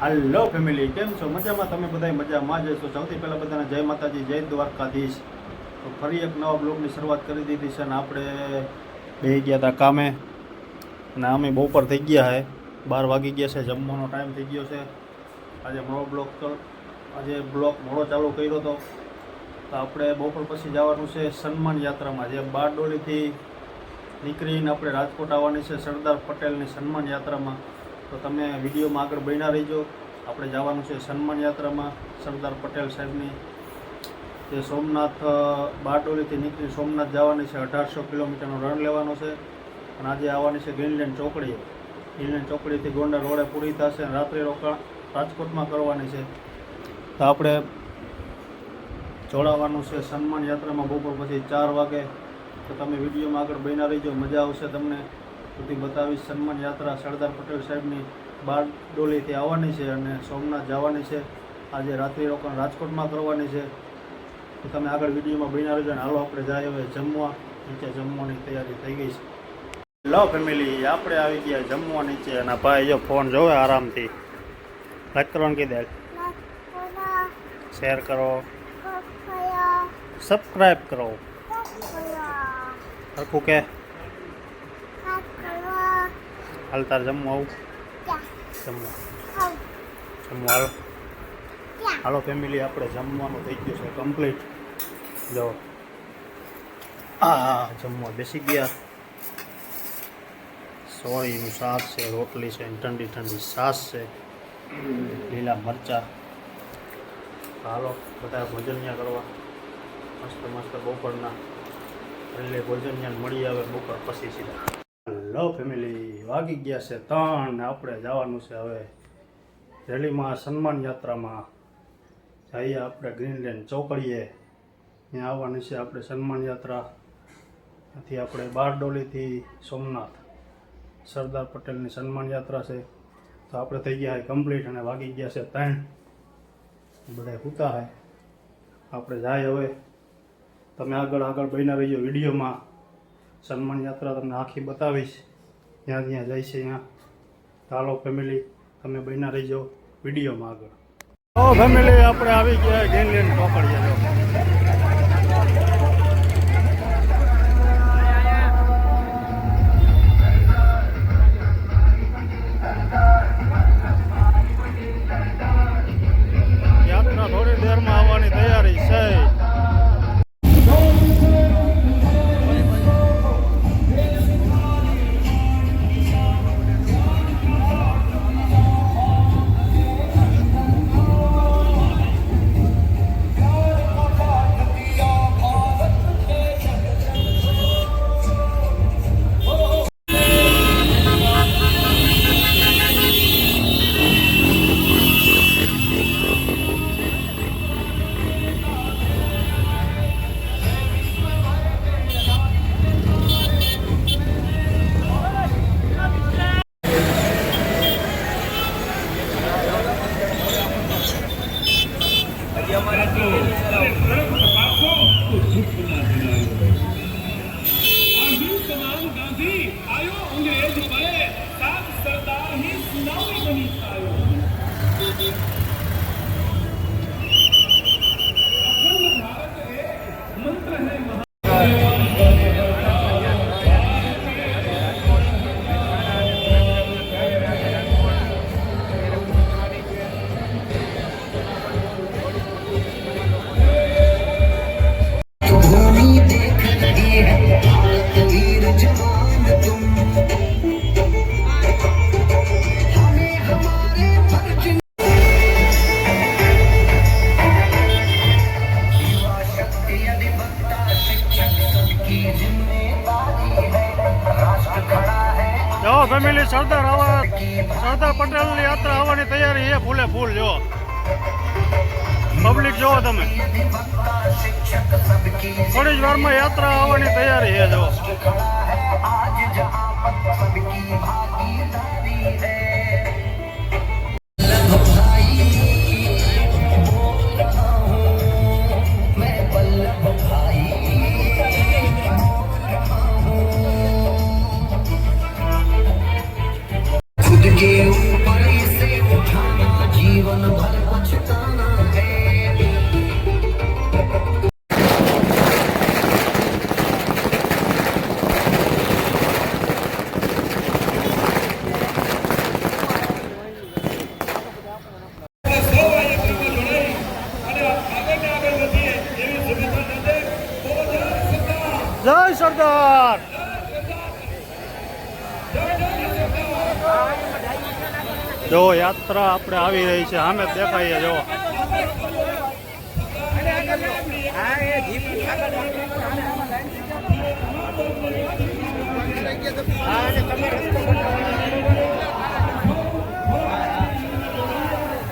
હાલો family કેમ છો? મજામાં? તમે બધા મજામાં જ છો સૌથી પહેલાં બધાને જય માતાજી, જય દ્વારકાધીશ. તો ફરી એક નવા બ્લોગની શરૂઆત કરી દીધી છે અને આપણે બે ગયા હતા કામે. અને અમે બપોર થઈ ગયા છે બાર વાગી ગયા છે. જમવાનો ટાઈમ થઈ ગયો છે. આજે મોડો બ્લોક આજે બ્લોક મોડો ચાલુ કર્યો હતો તો આપણે બપોર પછી જવાનું છે સન્માન યાત્રામાં. જે બારડોલીથી નીકળીને આપણે રાજકોટ આવવાની છે સરદાર પટેલની સન્માન યાત્રામાં. તો તમે વિડીયોમાં આગળ બન્યા રહીજો. આપણે જવાનું છે સન્માન યાત્રામાં. સરદાર પટેલ સાહેબની. જે સોમનાથ બારડોલીથી નીકળી સોમનાથ જવાની છે. અઢારસો કિલોમીટરનો રન લેવાનો છે. અને આજે આવવાની છે ગ્રીનલેન્ડ ચોકડીએ ગ્રીનલેન્ડ ચોકડીથી ગોંડા રોડે પૂરી થશે અને રાત્રિ રોકાણ રાજકોટમાં કરવાની છે. તો આપણે જોડાવાનું છે સન્માન યાત્રામાં બપોર પછી ચાર વાગે. તો તમે વિડીયોમાં આગળ બન્યા રહીજો. મજા આવશે તમને. બધી બતાવીશ. સન્માન યાત્રા સરદાર પટેલ સાહેબની બારડોલીથી આવવાની છે અને સોમનાથ જવાની છે. આજે રાત્રિ રોકાણ રાજકોટમાં કરવાની છે. તો તમે આગળ વિડીયોમાં બન્યા રહેજો હાલો આપણે જાય હવે જમવા. નીચે જમવાની તૈયારી થઈ ગઈ છે. લો ફેમિલી આપણે આવી ગયા જમવા નીચે અને ભાઈ જો ફોન જોવે આરામથી. લાઈક કરવાનું કીધે? શેર કરો. સબસ્ક્રાઈબ કરો. સરખું કે? હાલ તાર જમવા આવું? જમવા. જમવા હાલો. હાલો ફેમિલી આપણે જમવાનું થઈ ગયું છે કમ્પ્લીટ જો. હા જમવા બેસી ગયા. સોળીનું શાક છે રોટલી છે ઠંડી ઠંડી છાશ છે લીલા મરચા. હાલો બધા ભોજનિયા કરવા. મસ્ત મસ્ત બપોરના. એટલે ભોજનિયા મળી આવે બપોર પછી સીધા. હેલો ફેમિલી વાગી ગયા છે ત્રણ ને આપણે જવાનું છે હવે રેલીમાં સન્માન યાત્રામાં. જઈએ આપણે ગ્રીનલેન્ડ ચોકડીએ. ત્યાં આવવાની છે આપણે સન્માન યાત્રા. ત્યાંથી આપણે બારડોલીથી સોમનાથ. સરદાર પટેલની સન્માન યાત્રા છે. તો આપણે થઈ ગયા છે કમ્પ્લીટ અને વાગી ગયા છે ત્રણ. બધા પૂતા હે. આપણે જાય હવે. તમે આગળ આગળ બન્યા રહીજો વિડીયોમાં. સન્માન યાત્રા તમને આખી બતાવીશ. જ્યાં જ્યાં જાય છે ત્યાં ચાલો ફેમિલી તમે બન્યા રહીજો વિડીયોમાં આગળ. ફેમિલી આપણે આવી ગયા ગેનલેન્ડ ચોકડીએ પબ્લિક જોવો તમે થોડી જ વારમાં યાત્રા આવવાની તૈયારી છે જો જો યાત્રા આપણે આવી રહી છે સામે દેખાઈએ, જો.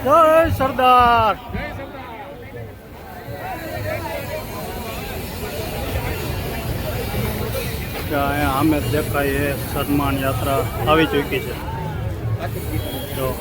જય સરદાર. અહીંયા આમે દેખાઈએ, સન્માન યાત્રા આવી ચૂકી છે. જો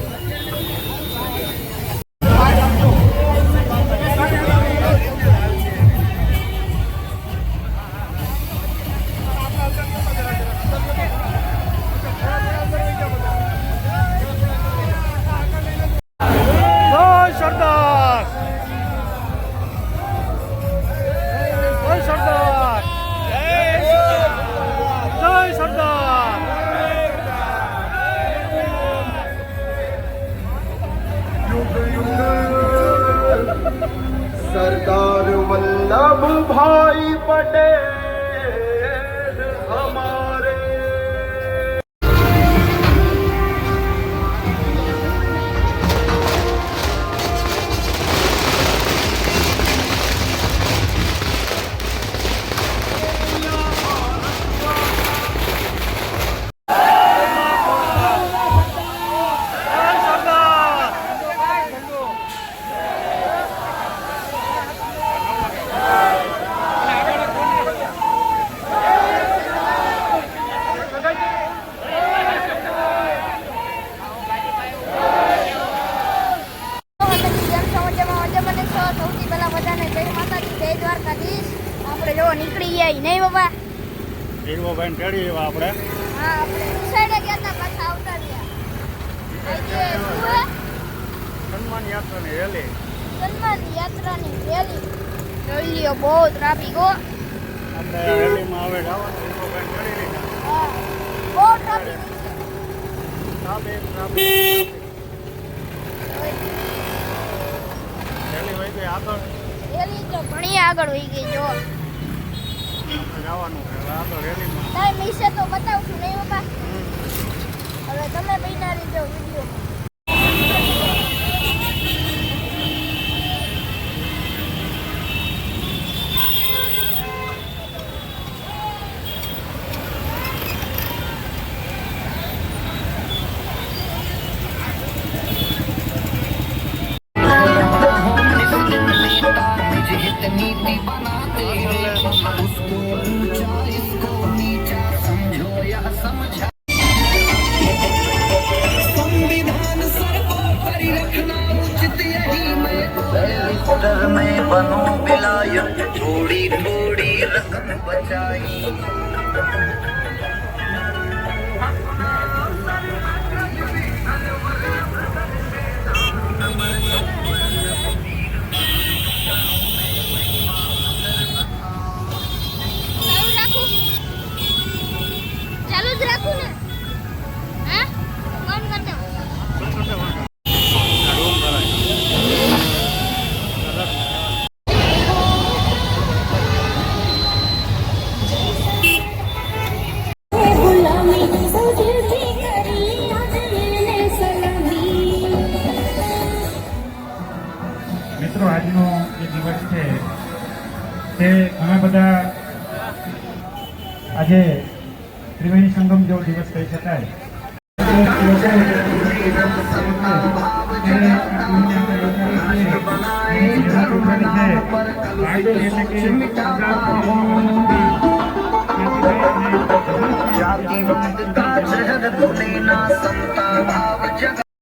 હીરવાભાઈ ટેડી એવા આપણે. સન્માન યાત્રાની રેલી. સન્માન યાત્રાની રેલી. જોઈ બહુ ટ્રાફિક હો. આપણે રેલીમાં હવે જવાનું હીરવાભાઈ ટેડી લીધા. બહુ ટ્રાફિક ટ્રાફિક ટ્રાફિક રેલી વહી ગઈ આગળ. રેલી તો ઘણી આગળ વહી ગઈ જો. જવાનું ટાઈમ વિશે તો બતાવશું નહીં બાબા હવે તમે બિના લીધો વીડિયો બનો બિલાય થોડી થોડી રકમ બચાઈ.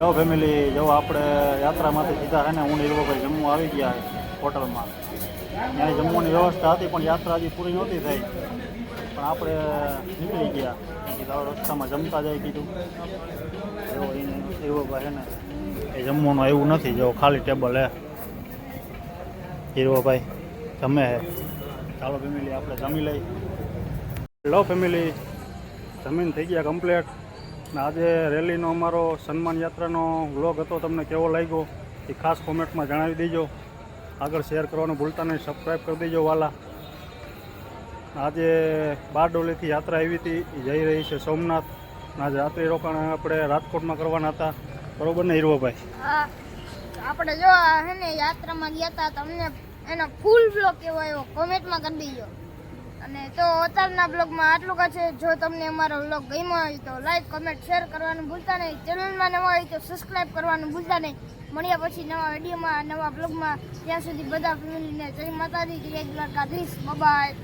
જો ફેમિલી જો આપણે યાત્રામાંથી સીધા છે ને, હું નીરવભાઈ જમવા આવી ગયા હોટલમાં ત્યાં જમવાની વ્યવસ્થા હતી, પણ યાત્રા હજી પૂરી નહોતી થઈ. પણ આપણે નીકળી ગયા. રસ્તામાં જમતા જાય કીધું. એવો એને એવો ભાઈ ને એ જમવાનું એવું નથી. જો ખાલી ટેબલ હે. હીરવાભાઈ જમે હે. ચાલો ફેમિલી આપણે જમી લઈ લો ફેમિલી જમીન થઈ ગયા કમ્પ્લેટ ને આજે રેલીનો અમારો સન્માન યાત્રાનો વ્લોગ હતો. તમને કેવો લાગ્યો એ ખાસ કોમેન્ટમાં જણાવી દેજો. આગળ શેર કરવાનું ભૂલતા નહીં. સબસ્ક્રાઈબ કરી દેજો વાલા. આજે બારડોલીથી યાત્રા આવી હતી. જઈ રહી છે સોમનાથ. આજે રાત્રિ રોકાણ આપણે રાજકોટમાં કરવાના હતા. બરોબર ને હીરવાભાઈ? આપણે જો હે ને યાત્રામાં ગયા હતા તમને એનો ફૂલ બ્લોગ કેવો આવ્યો? કોમેન્ટમાં કરી દીજો. અને તો અત્યારના બ્લોગમાં આટલું કાં છે. જો તમને અમારો બ્લોગ ગમ્યો હોય તો લાઈક કમેન્ટ શેર કરવાનું ભૂલતા નહીં. ચેનલમાં નવા હોય તો સબસ્ક્રાઈબ કરવાનું ભૂલતા નહીં. મળ્યા પછી નવા વિડીયોમાં નવા બ્લોગમાં ત્યાં સુધી બધા ફેમિલીને જય માતાજી, જય દ્વારકાધીશ. બાય